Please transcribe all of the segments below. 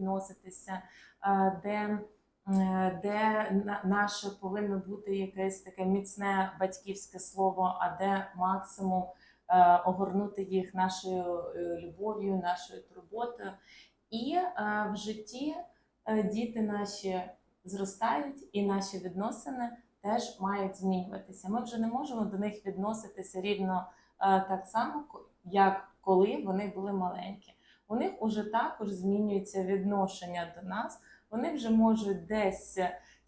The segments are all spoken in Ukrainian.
відноситися, е, де, е, де наше повинно бути якесь таке міцне батьківське слово, а де максимум е, огорнути їх нашою любов'ю, нашою турботою. І в житті діти наші зростають, і наші відносини теж мають змінюватися. Ми вже не можемо до них відноситися рівно так само, як коли вони були маленькі. У них уже також змінюється відношення до нас. Вони вже можуть десь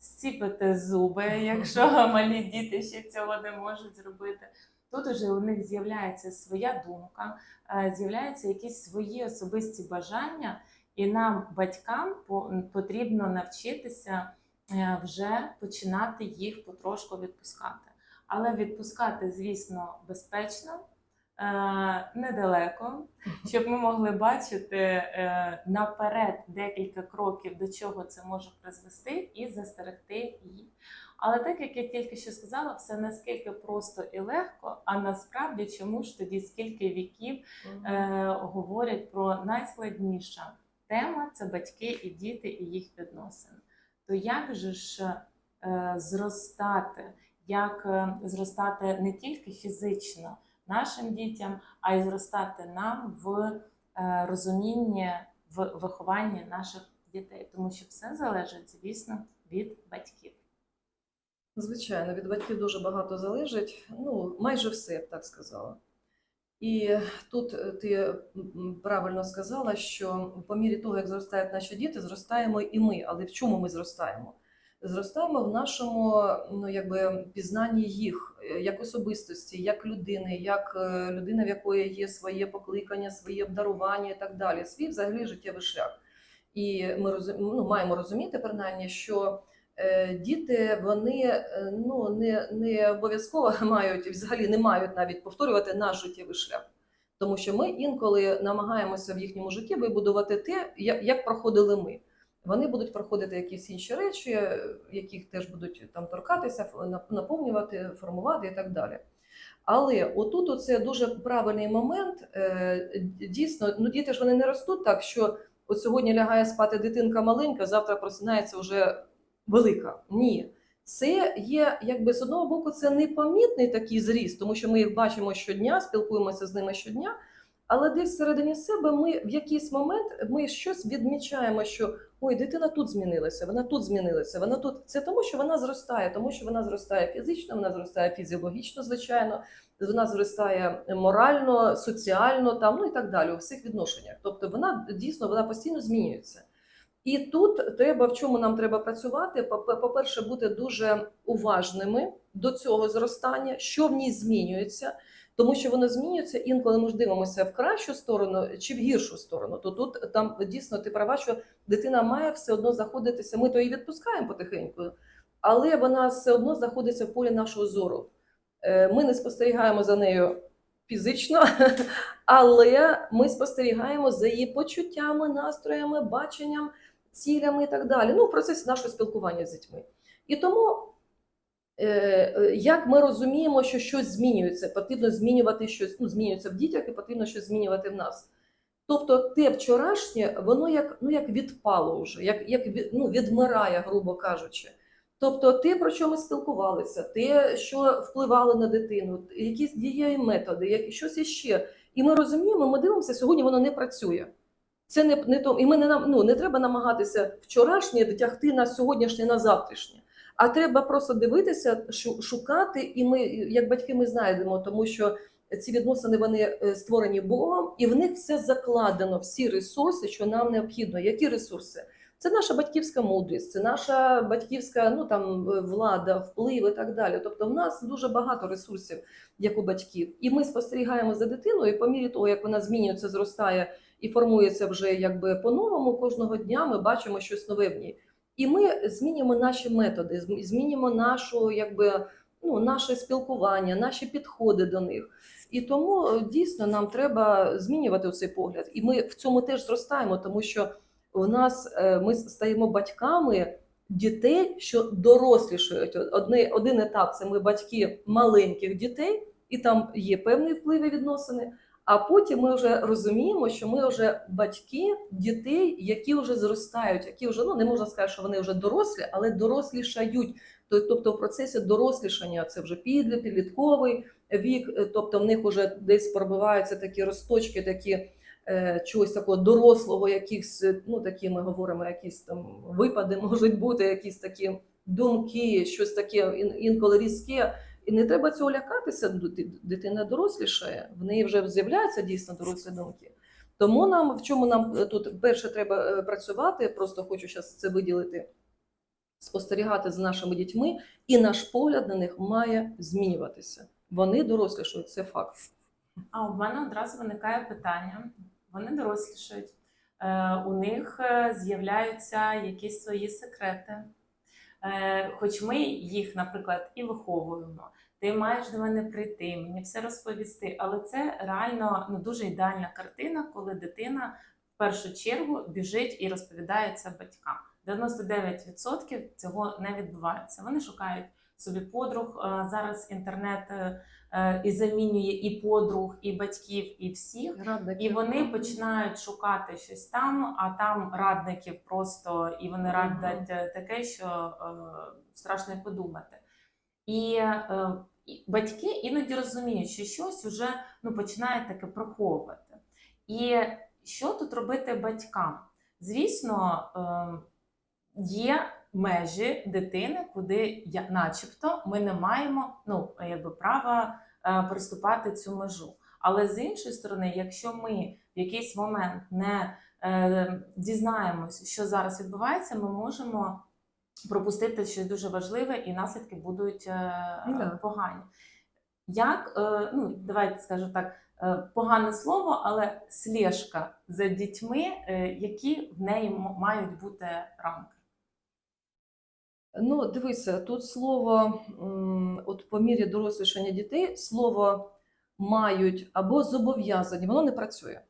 зціпити зуби, якщо малі діти ще цього не можуть зробити. Тут уже у них з'являється своя думка, е, з'являються якісь свої особисті бажання, і нам, батькам, по- потрібно навчитися е, вже починати їх потрошку відпускати. Але відпускати, звісно, безпечно, недалеко, щоб ми могли бачити е, наперед декілька кроків, до чого це може призвести, і застерегти їх. Але так як я тільки що сказала, все наскільки просто і легко, а насправді чому ж тоді скільки віків е, говорять про найскладніша тема це батьки і діти і їх відносини. То як же ж е, зростати, як е, зростати не тільки фізично нашим дітям, а й зростати нам в е, розумінні, в вихованні наших дітей, тому що все залежить, звісно, від батьків. Звичайно, від батьків дуже багато залежить. Ну, майже все, я б так сказала. І тут е, ти правильно сказала, що по мірі того, як зростають наші діти, зростаємо і ми. Але в чому ми зростаємо? Зростаємо в нашому ну, якби, пізнанні їх е, як особистості, як людини, як е, людина, в якої є своє покликання, своє обдарування і так далі, свій взагалі життєвий шлях. І ми розум- ну, маємо розуміти, принаймні, що е, діти вони ну, не, не обов'язково мають, взагалі не мають навіть повторювати наш життєвий шлях. Тому що ми інколи намагаємося в їхньому житті вибудувати те, як проходили ми. Вони будуть проходити якісь інші речі, е, яких теж будуть там торкатися, наповнювати, формувати і так далі. Але отут оце дуже правильний момент. е, Дійсно, ну діти ж вони не ростуть так, що от сьогодні лягає спати дитинка маленька, завтра просинається вже велика. Ні. Це є, якби з одного боку, це непомітний такий зріст, тому що ми їх бачимо щодня, спілкуємося з ними щодня. Але десь всередині себе ми в якийсь момент ми щось відмічаємо, що ой, дитина тут змінилася, вона тут змінилася, вона тут. Це тому, що вона зростає, тому що вона зростає фізично, вона зростає фізіологічно, звичайно, вона зростає морально, соціально, там ну і так далі у всіх відношеннях. Тобто вона дійсно вона постійно змінюється. І тут треба в чому нам треба працювати. По- По-перше, бути дуже уважними до цього зростання, що в ній змінюється, тому що воно змінюється інколи ми ж дивимося в кращу сторону чи в гіршу сторону. То тут там дійсно ти права, що дитина має все одно знаходитися. Ми то її відпускаємо потихеньку, але вона все одно знаходиться в полі нашого зору. Е, Ми не спостерігаємо за нею фізично, але ми спостерігаємо за її почуттями, настроями, баченням, цілями і так далі. Ну, в процесі нашого спілкування з дітьми. І тому, як ми розуміємо, що щось змінюється, потрібно змінювати щось, ну, змінюється в дітях і потрібно щось змінювати в нас. Тобто те вчорашнє, воно як, ну, як відпало вже, як, як ну, відмирає, грубо кажучи. Тобто те, про що ми спілкувалися, те, що впливало на дитину, якісь дієві методи, як, щось іще. І ми розуміємо, ми дивимося, сьогодні воно не працює. Це не, не то, і ми не ну не треба намагатися вчорашнє дотягти на сьогоднішнє, на завтрашнє. А треба просто дивитися, шукати, і ми, як батьки, ми знайдемо, тому що ці відносини вони е, створені Богом, і в них все закладено, всі ресурси, що нам необхідно. Які ресурси? Це наша батьківська мудрість, це наша батьківська ну там е, влада, вплив і так далі. Тобто, в нас дуже багато ресурсів, як у батьків, і ми спостерігаємо за дитиною. І по мірі того, як вона змінюється, зростає і формується вже якби по-новому. Кожного дня ми бачимо щось нове в ній. І ми змінюємо наші методи, зм- змінюємо нашу, якби ну, наше спілкування, наші підходи до них. І тому е, дійсно нам треба змінювати цей погляд. І ми в цьому теж зростаємо, тому що у нас е, ми стаємо батьками дітей, що дорослішають. Одне, один етап це ми батьки маленьких дітей, і там є певні впливи відносини. А потім ми вже розуміємо, що ми вже батьки дітей, які вже зростають, які вже ну не можна сказати, що вони вже дорослі, але дорослішають. То- Тобто в процесі дорослішання це вже підлі, підлітковий вік, е, тобто в них вже десь пробиваються такі росточки, такі е, чогось такого дорослого, якихось, е, ну такі ми говоримо, якісь там випади можуть бути, якісь такі думки, щось таке інколи різке. І не треба цього лякатися. Дитина дорослішає, в неї вже з'являються дійсно дорослі думки. Тому нам в чому нам е, тут перше треба е, працювати, просто хочу зараз це виділити, спостерігати за нашими дітьми, і наш погляд на них має змінюватися. Вони дорослішають, це факт. А у мене одразу виникає питання: вони дорослішають, е, у них з'являються якісь свої секрети. Е, Хоч ми їх, наприклад, і виховуємо. Ти маєш до мене прийти, мені все розповісти. Але це реально ну, дуже ідеальна картина, коли дитина в першу чергу біжить і розповідає це батькам. 99% цього не відбувається. Вони шукають собі подруг. Е, Зараз інтернет е, і замінює і подруг, і батьків, і всіх. І вони починають шукати щось там, а там радників просто і вони радять е, таке, що е, страшно й подумати. І, е, батьки іноді розуміють, що щось вже ну, починає таке приховувати. І що тут робити батькам? Звісно, е, є межі дитини, куди я, начебто ми не маємо ну, якби, права е, приступати цю межу. Але з іншої сторони, якщо ми в якийсь момент не е, дізнаємось, що зараз відбувається, ми можемо пропустити щось дуже важливе, і наслідки будуть е, Да. погані. Як, е, ну давайте скажу так, е, погане слово, але слежка за дітьми, е, які в неї мають бути рамки. Ну, дивися, тут слово, от по мірі дорослішання дітей, слово мають або зобов'язані, воно не працює.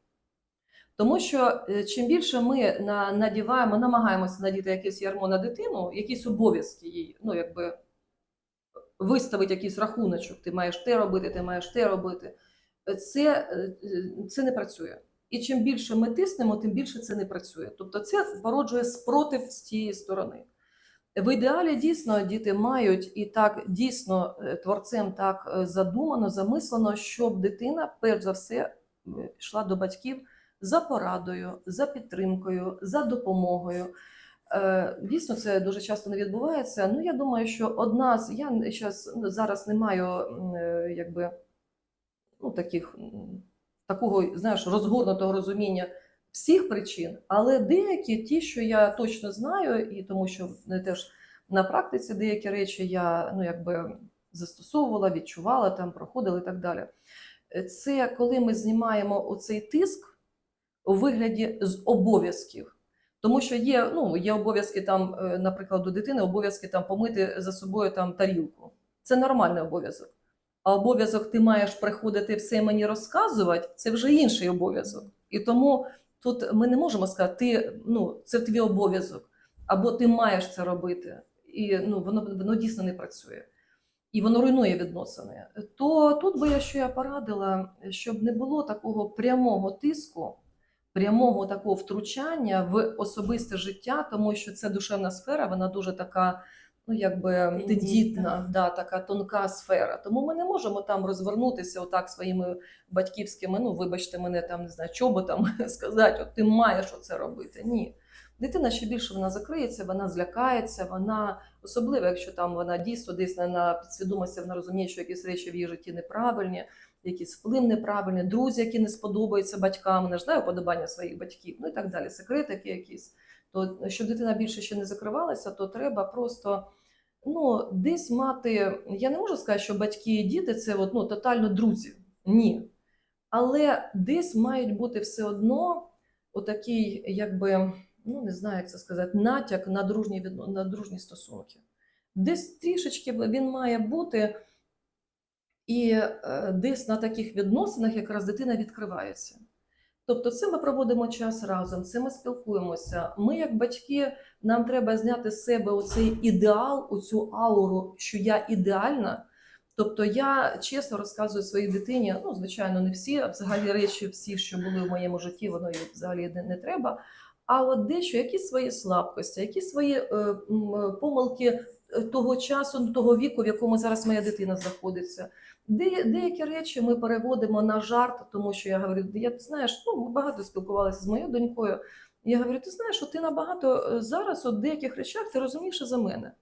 Тому що е, чим більше ми надіваємо, намагаємося надіти якесь ярмо на дитину, якісь обов'язки їй, ну якби виставити якийсь рахуночок, ти маєш те робити, ти маєш те робити, це, е, е, це не працює. І чим більше ми тиснемо, тим більше це не працює. Тобто це породжує спротив з тієї сторони. В ідеалі дійсно діти мають і так дійсно е, творцем так е, задумано, замислено, щоб дитина, перш за все, е, йшла до батьків за порадою, за підтримкою, за допомогою. Дійсно, це дуже часто не відбувається. Ну, я думаю, що одна з я щас, ну, зараз не маю якби ну, таких, такого, знаєш, розгорнутого розуміння всіх причин, але деякі ті, що я точно знаю, і тому що не теж на практиці деякі речі я ну, якби застосовувала, відчувала, там проходила і так далі. Це коли ми знімаємо оцей тиск у вигляді з обов'язків. Тому що є, ну, є обов'язки там, е, наприклад, у дитини обов'язки там помити за собою там тарілку. Це нормальний обов'язок. А обов'язок ти маєш приходити все мені розказувати, це вже інший обов'язок. І тому тут ми не можемо сказати, ти, ну, це твій обов'язок, або ти маєш це робити. І ну, воно, воно дійсно не працює. І воно руйнує відносини. То тут би я що я порадила, щоб не було такого прямого тиску, прямого такого втручання в особисте життя, тому що це душевна сфера, вона дуже така, ну якби Тендітна. да, така тонка сфера. Тому ми не можемо там розвернутися отак своїми батьківськими, ну вибачте мене там не знаю, чоботом сказати, от ти маєш оце робити. Ні. Дитина ще більше вона закриється, вона злякається, вона особливо, якщо там вона дійсно десь на, на підсвідомості вона розуміє, що якісь речі в її житті неправильні, якийсь вплив неправильний, друзі, які не сподобаються батькам, вона ж знає уподобання своїх батьків, ну і так далі, секретики якісь. То щоб дитина більше ще не закривалася, то треба просто ну, десь мати. Я не можу сказати, що батьки і діти це от, ну, тотально друзі. Ні. Але десь мають бути все одно отакий, якби, ну не знаю, як це сказати, натяк на дружні, на дружні стосунки. Десь трішечки він має бути, і е, десь на таких відносинах якраз дитина відкривається. Тобто, це ми проводимо час разом, це ми спілкуємося. Ми, як батьки, нам треба зняти з себе оцей ідеал, оцю ауру, що я ідеальна, Тобто я чесно розказую своїй дитині, ну, звичайно, не всі, а взагалі речі, всі, що були в моєму житті, воно їй взагалі не, треба. А от дещо, якісь свої слабкості, які свої е, помилки е, того часу, ну, того віку, в якому зараз моя дитина знаходиться. Де, деякі речі ми переводимо на жарт, тому що я говорю, я ти знаєш, ну ми багато спілкувалися з моєю донькою. Я говорю, ти знаєш, що ти набагато е, зараз в деяких речах ти розумніше за мене.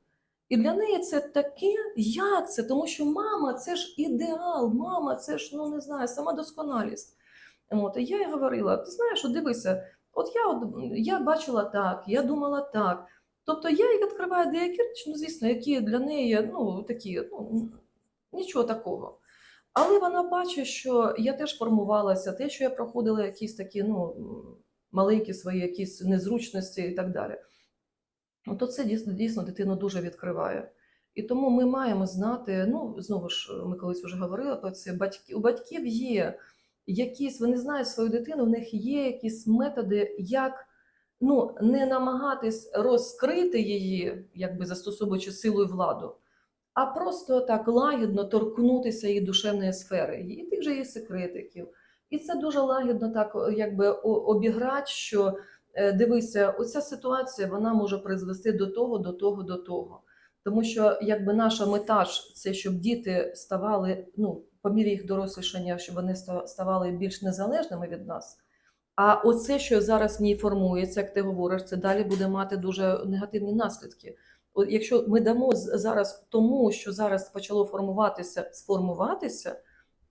І для неї це таке, як це? Тому що мама це ж ідеал, мама це ж ну не знаю, сама досконалість. От, і я їй говорила: ти знаєш, от дивися, от я от я бачила так, я думала так. Тобто я їй відкриваю деякі речі, ну звісно, які для неї ну такі, ну нічого такого. Але вона бачить, що я теж формувалася, те, що я проходила якісь такі, ну маленькі свої якісь незручності і так далі. Ну, то це дійсно, дійсно дитину дуже відкриває. І тому ми маємо знати, ну знову ж ми колись вже говорили про це. Батьки у батьків є якісь, вони знають свою дитину, в них є якісь методи, як ну не намагатись розкрити її, якби застосовуючи силу і владу, а просто так лагідно торкнутися її душевної сфери, і тих же її секретиків. І це дуже лагідно так, якби обіграти, що е, дивися, оця ситуація вона може призвести до того, до того, до того. Тому що якби наша мета ж це щоб діти ставали, ну, по мірі їх дорослішання, щоб вони ставали більш незалежними від нас. А оце, що зараз в ній формується, як ти говориш, це далі буде мати дуже негативні наслідки. Якщо ми дамо зараз тому, що зараз почало формуватися, сформуватися,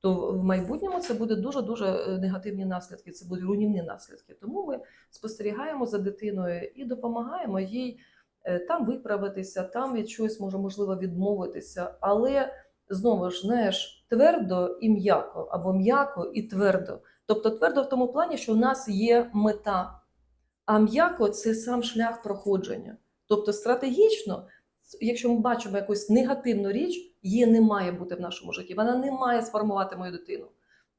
то в майбутньому це буде дуже дуже негативні наслідки, це будуть руйнівні наслідки. Тому ми спостерігаємо за дитиною і допомагаємо їй е, там виправитися, там від чогось може можливо відмовитися. Але знову ж знаєш, твердо і м'яко, або м'яко і твердо. Тобто твердо в тому плані, що в нас є мета, а м'яко це сам шлях проходження. Тобто стратегічно, якщо ми бачимо якусь негативну річ, її не має бути в нашому житті. Вона не має сформувати мою дитину.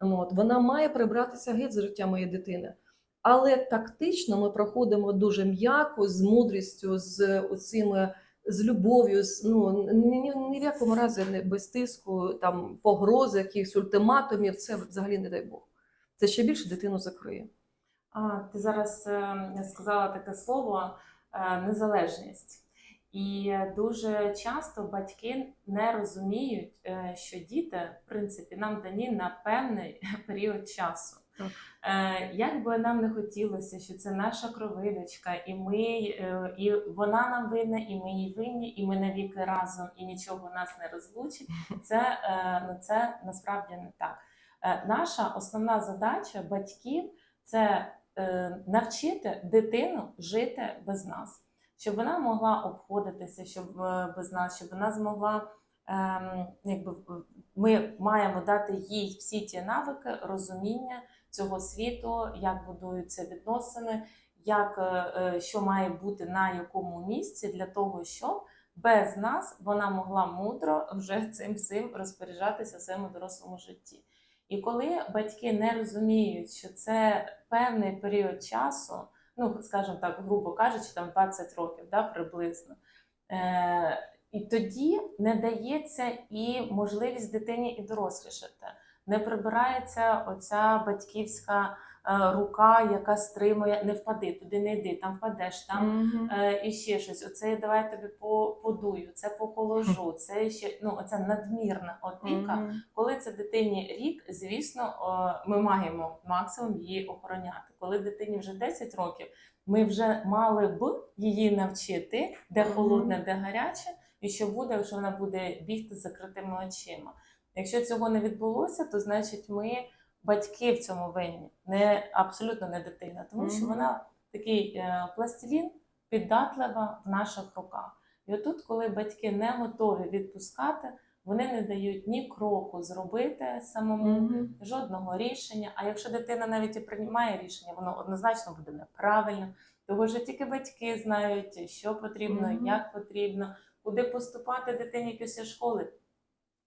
От, вона має прибратися геть з життя моєї дитини. Але тактично ми проходимо дуже м'яко, з мудрістю, з оцими, з любов'ю, з, ну, ні, ні, в якому разі не без тиску, там, погрози, якихось ультиматумів, це взагалі не дай Бог. Це ще більше дитину закриє. А, ти зараз е, сказала таке слово незалежність. І дуже часто батьки не розуміють, е, що діти, в принципі, нам дані на певний період часу. Так. Е, Як би нам не хотілося, що це наша кровиночка, і ми, е, і вона нам винна, і ми їй винні, і ми навіки разом, і нічого нас не розлучить. Це, е, ну, це насправді не так. Е, Наша основна задача батьків це е, навчити дитину жити без нас, щоб вона могла обходитися, щоб е, без нас, щоб вона змогла. ем, Якби ми маємо дати їй всі ті навики розуміння цього світу, як будуються відносини, як е, е, що має бути на якому місці для того, щоб без нас вона могла мудро вже цим всім розпоряджатися в своєму дорослому житті. І коли батьки не розуміють, що це певний період часу, ну скажімо так, грубо кажучи, там 20 років, да, приблизно. Е, і тоді не дається і можливість дитині і дорослішати. Не прибирається оця батьківська е, рука, яка стримує, не впади, туди не йди, там впадеш, там е, і ще щось. Оце давай тобі по- подую, це похоложу, це ще ну оця надмірна опіка. Коли це дитині рік, звісно, ми маємо максимум її охороняти. Коли дитині вже 10 років, ми вже мали б її навчити, де холодне, де гаряче, і що буде, якщо вона буде бігти з закритими очима. Якщо цього не відбулося, то значить ми батьки в цьому винні, не абсолютно не дитина, тому що вона такий е, пластилін, піддатлива в наших руках. І отут, коли батьки не готові відпускати, вони не дають ні кроку зробити самому, Мгм. жодного рішення. А якщо дитина навіть і приймає рішення, воно однозначно буде неправильно. Того що тільки батьки знають, що потрібно, Мгм. як потрібно, куди поступати дитині після школи.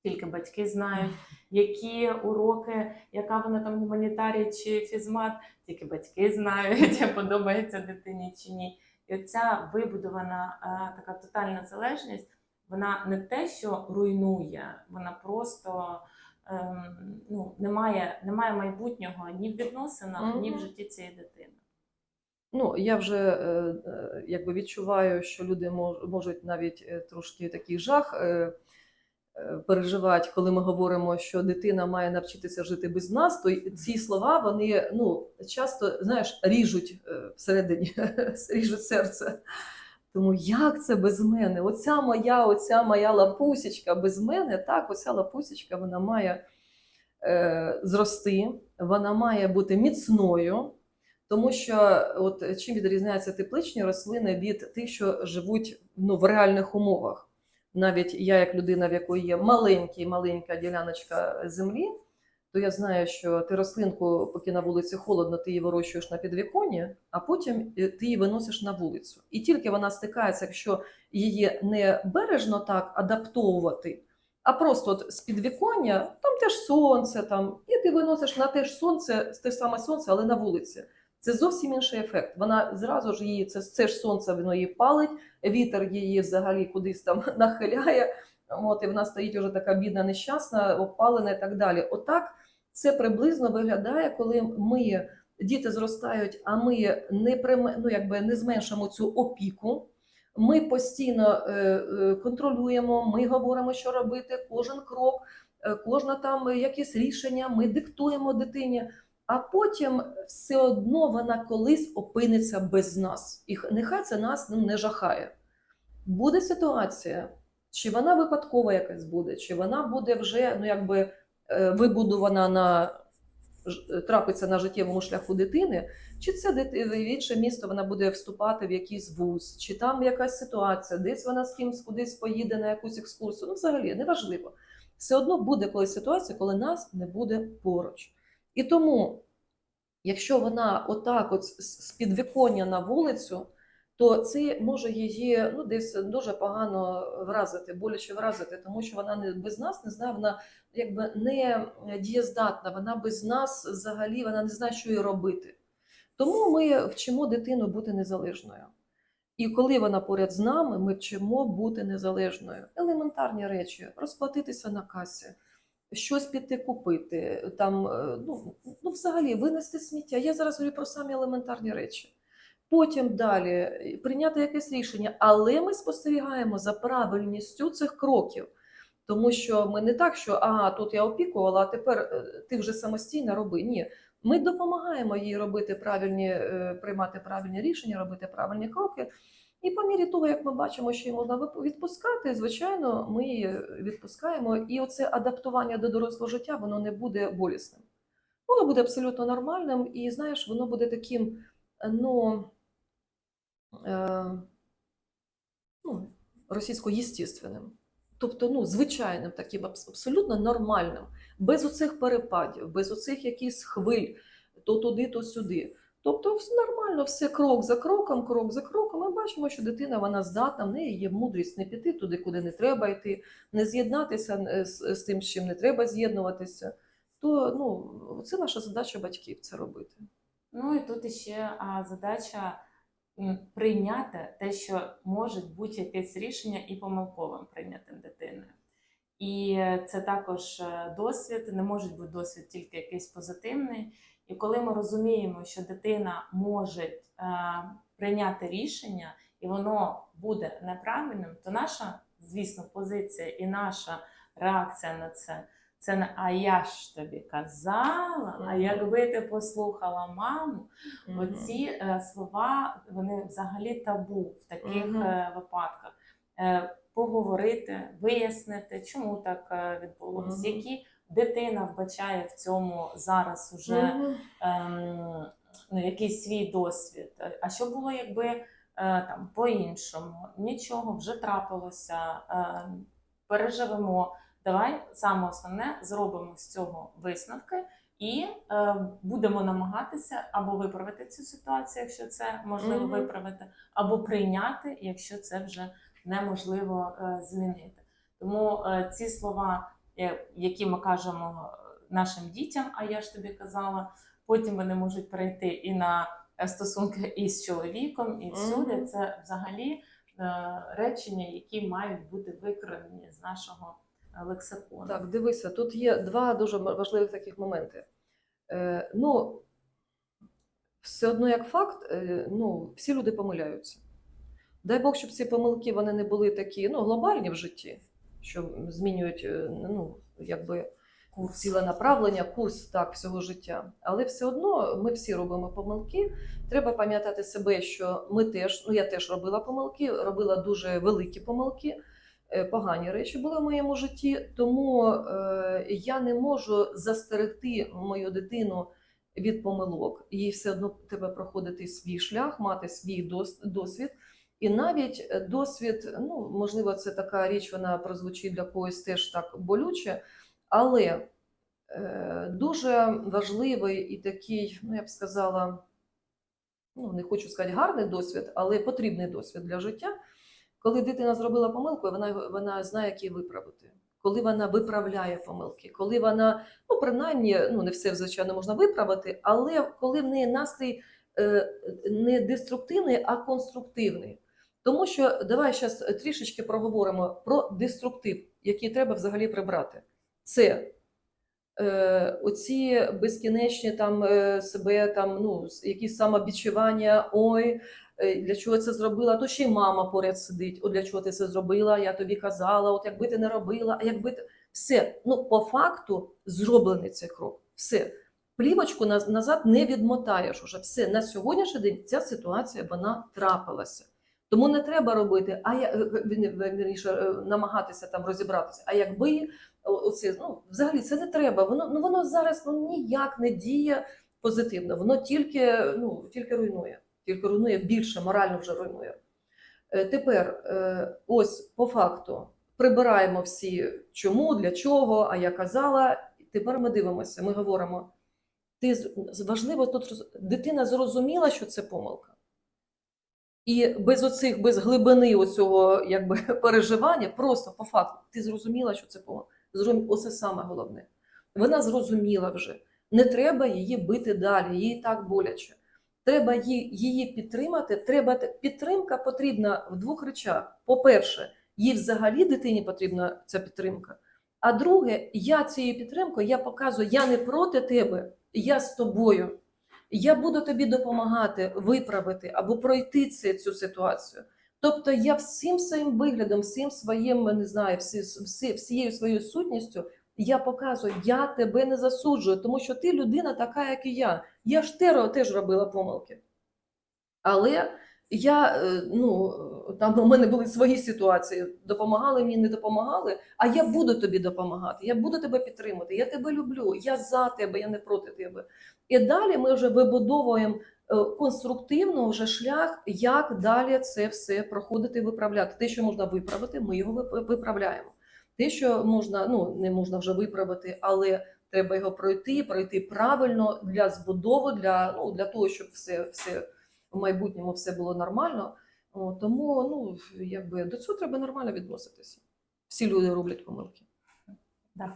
Тільки батьки знають, які уроки, яка вона там гуманітарій чи фізмат, тільки батьки знають, подобається дитині чи ні. І ця вибудована е, така тотальна залежність, вона не те, що руйнує, вона просто ем, ну, немає, немає майбутнього ні в відносинах, ні в житті цієї дитини. Ну, я вже е, е, якби відчуваю, що люди мож- можуть навіть трошки такий жах переживати, коли ми говоримо, що дитина має навчитися жити без нас, то ці слова вони ну, часто знаєш, ріжуть е, всередині, ріжуть серце. Тому як це без мене? Оця моя, оця моя лапусечка без мене, так, оця лапусечка вона має е, зрости, вона має бути міцною. Тому що от чим відрізняються тепличні рослини від тих, що живуть ну, в реальних умовах. Навіть я, як людина, в якої є маленький, маленька діляночка землі, то я знаю, що ти рослинку, поки на вулиці холодно, ти її вирощуєш на підвіконні, а потім е, ти її виносиш на вулицю. І тільки вона стикається, якщо її не бережно так адаптовувати, а просто от з підвіконня, там теж сонце, там, і ти виносиш на те ж сонце, те ж саме сонце, але на вулиці. Це зовсім інший ефект. Вона зразу ж її, це, це ж сонце, воно її палить, вітер її взагалі кудись там нахиляє. От, і вона стоїть уже така бідна, нещасна, опалена і так далі. Отак це приблизно виглядає, коли ми, діти зростають, а ми не, прим- ну, якби не зменшимо цю опіку. Ми постійно е, е, контролюємо, ми говоримо, що робити, кожен крок, е, кожне там якесь рішення, ми диктуємо дитині а потім все одно вона колись опиниться без нас. І нехай це нас не жахає. Буде ситуація, чи вона випадкова якась буде, чи вона буде вже ну, якби, е, вибудована на ж- трапиться на життєвому шляху дитини, чи це в інше місто вона буде вступати в якийсь вуз, чи там якась ситуація, десь вона з кимсь кудись поїде на якусь екскурсію. Ну, взагалі, неважливо. Все одно буде колись ситуація, коли нас не буде поруч. І тому, якщо вона отак, от з- підвіконня на вулицю, то це може її ну, десь дуже погано вразити, боляче вразити, тому що вона не без нас не знає, вона якби не дієздатна, вона без нас взагалі вона не знає, що їй робити. Тому ми вчимо дитину бути незалежною. І коли вона поряд з нами, ми вчимо бути незалежною. Елементарні речі, розплатитися на касі, щось піти купити, там, е, ну, ну, взагалі винести сміття. Я зараз говорю про самі елементарні речі. Потім далі е, прийняти якесь рішення, але ми спостерігаємо за правильністю цих кроків. Тому що ми не так, що ага, тут я опікувала, а тепер е, ти вже самостійно роби. Ні, ми допомагаємо їй робити правильні, приймати правильні рішення, робити правильні кроки. І по мірі того, як ми бачимо, що її можна відпускати, звичайно, ми її відпускаємо. І оце адаптування до дорослого життя воно не буде болісним. Воно буде абсолютно нормальним, і знаєш, воно буде таким, ну, е, ну російсько-єстественним. Тобто, ну, звичайним, таким абсолютно нормальним, без оцих перепадів, без оцих якихось хвиль, то туди, то сюди. Тобто, все нормально, все крок за кроком, крок за кроком. Ми бачимо, що дитина вона здатна, в неї є мудрість не піти туди, куди не треба йти, не з'єднатися е, з, з тим, з чим не треба з'єднуватися. То ну, це наша задача батьків це робити. Ну і тут іще а, задача прийняти те, що може бути якесь рішення і помилковим прийнятим дитиною. І е, це також е, досвід, не може бути досвід тільки якийсь позитивний. І коли ми розуміємо, що дитина може е, прийняти рішення, і воно буде неправильним, то наша, звісно, позиція і наша реакція на це це не а я ж тобі казала, а якби ти послухала маму, Мгм. Оці е, слова вони взагалі табу в таких Мгм. е, випадках. Е, поговорити, вияснити, чому так е, відбулося, Мгм. які дитина вбачає в цьому зараз уже ем, ну, якийсь свій досвід. А що було, якби е, там по-іншому? Нічого вже трапилося, е, переживемо. Давай саме основне зробимо з цього висновки і е, будемо намагатися або виправити цю ситуацію, якщо це можливо Мгм. виправити, або прийняти, якщо це вже неможливо е, змінити. Тому е, ці слова, які ми кажемо нашим дітям, а я ж тобі казала, потім вони можуть перейти і на е, стосунки із чоловіком, і всюди Мгм. це взагалі речення, які мають бути викорені з нашого е, лексикону. Так, дивися, тут є два дуже важливих таких моменти. Е, ну, все одно як факт, е, ну, всі люди помиляються. Дай Бог, щоб ці помилки вони не були такі ну, глобальні в житті, що змінюють е, ну, якби, ціле направлення, курс так, всього життя. Але все одно ми всі робимо помилки. Треба пам'ятати себе, що ми теж, ну я теж робила помилки, робила дуже великі помилки, е, погані речі були в моєму житті. Тому е, я не можу застерегти мою дитину від помилок. Їй все одно треба проходити свій шлях, мати свій дос- досвід. І навіть е, досвід, ну можливо, це така річ, вона прозвучить для когось теж так болюче, але е, дуже важливий і такий, ну я б сказала, ну не хочу сказати гарний досвід, але потрібний досвід для життя. Коли дитина зробила помилку, вона, вона знає, як її виправити. Коли вона виправляє помилки, коли вона, ну принаймні, ну не все звичайно можна виправити, але коли в неї настрій е, не деструктивний, а конструктивний. Тому що давай зараз трішечки проговоримо про деструктив, який треба взагалі прибрати. Це е, оці безкінечні там е, себе там, ну, якісь самобічування, ой, е, для чого це зробила, то ще й мама поряд сидить. От для чого ти це зробила? Я тобі казала, от якби ти не робила, а якби ти. Все, ну по факту зроблений цей крок. Все. Плівочку назад не відмотаєш уже. Все, на сьогоднішній день ця ситуація вона трапилася. Тому не треба робити, а я е, е, вірні- вірніше, е, намагатися там розібратися. А якби о- оце, ну, взагалі це не треба. Воно ну воно зараз ну, ніяк не діє позитивно. Воно тільки ну тільки руйнує, тільки руйнує більше, морально вже руйнує. Е, Тепер, е, ось по факту, прибираємо всі чому, для чого, а я казала. Тепер ми дивимося, ми говоримо. Ти важливо тут дитина зрозуміла, що це помилка. І без оцих, без глибини оцього якби, переживання, просто по факту, ти зрозуміла, що це. Зрозум- Оце саме головне. Вона зрозуміла вже. Не треба її бити далі, їй так боляче. Треба її підтримати. Треба підтримка потрібна в двох речах. По-перше, їй взагалі дитині потрібна ця підтримка. А друге, я цією підтримкою я показую, я не проти тебе, я з тобою. Я буду тобі допомагати виправити або пройти це, цю ситуацію. Тобто я всім своїм виглядом, всім своїм, не знаю, всі, всі, всією своєю сутністю я показую, я тебе не засуджую, тому що ти людина така, як і я. Я ж теж робила помилки. Але я, е, ну, там у мене були свої ситуації, допомагали мені, не допомагали, а я буду тобі допомагати, я буду тебе підтримати, я тебе люблю, я за тебе, я не проти тебе. І далі ми вже вибудовуємо е, конструктивно вже шлях, як далі це все проходити, виправляти. Те, що можна виправити, ми його вип- виправляємо. Те, що можна, ну не можна вже виправити, але треба його пройти, пройти правильно для збудови, для, ну, для того, щоб все, все в майбутньому все було нормально. О, тому ну, якби, до цього треба нормально відноситися. Всі люди роблять помилки. Да.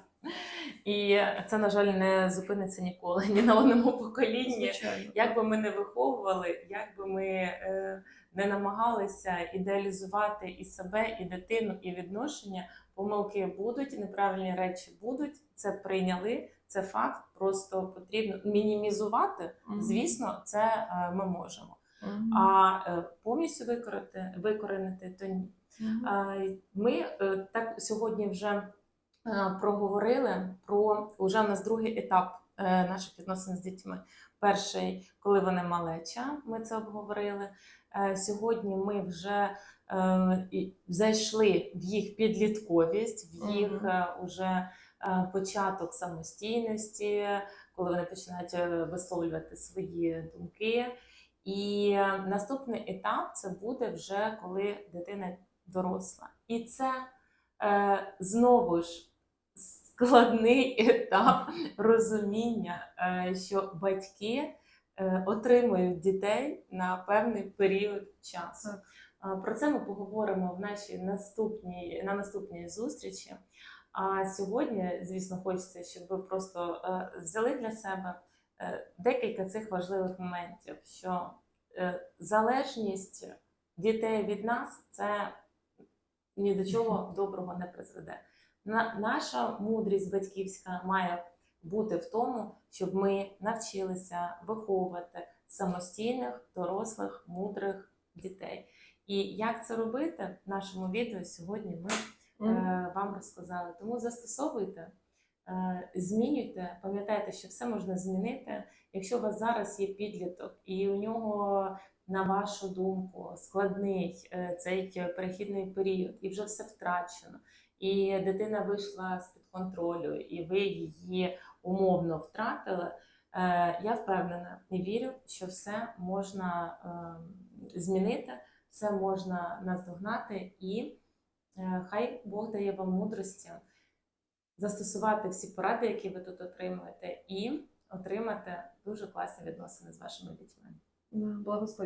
І це, на жаль, не зупиниться ніколи ні на одному поколінні. Звичайно. Як би ми не виховували, як би ми е, не намагалися ідеалізувати і себе, і дитину, і відношення, помилки будуть, неправильні речі будуть. Це прийняли, це факт. Просто потрібно мінімізувати. Звісно, це е, ми можемо. А е, повністю викорити, викоренити то ні. Ми е, так сьогодні вже е, проговорили про уже у нас другий етап наших відносин з дітьми. Перший, коли вони малеча, ми це обговорили. Сьогодні ми вже зайшли в їх підлітковість, в їх уже початок самостійності, коли вони починають висловлювати свої думки. І е, наступний етап це буде вже коли дитина доросла. І це е, знову ж складний етап розуміння, е, що батьки е, отримують дітей на певний період часу. Е, Про це ми поговоримо в нашій наступній на наступній зустрічі. А сьогодні, звісно, хочеться, щоб ви просто е, взяли для себе декілька цих важливих моментів, що е, залежність дітей від нас, це ні до чого доброго не призведе. Наша мудрість батьківська має бути в тому, щоб ми навчилися виховувати самостійних, дорослих, мудрих дітей. І як це робити в нашому відео сьогодні ми е, вам розказали. Тому застосовуйте, е, змінюйте, пам'ятайте, що все можна змінити. Якщо у вас зараз є підліток, і у нього, на вашу думку, складний е, цей перехідний період, і вже все втрачено, і дитина вийшла з під контролю, і ви її умовно втратили. е, Я впевнена і вірю, що все можна е, змінити, все можна наздогнати і. Е, Хай Бог дає вам мудрості застосувати всі поради, які ви тут отримуєте, і отримати дуже класні відносини з вашими дітьми. Да, Благослови.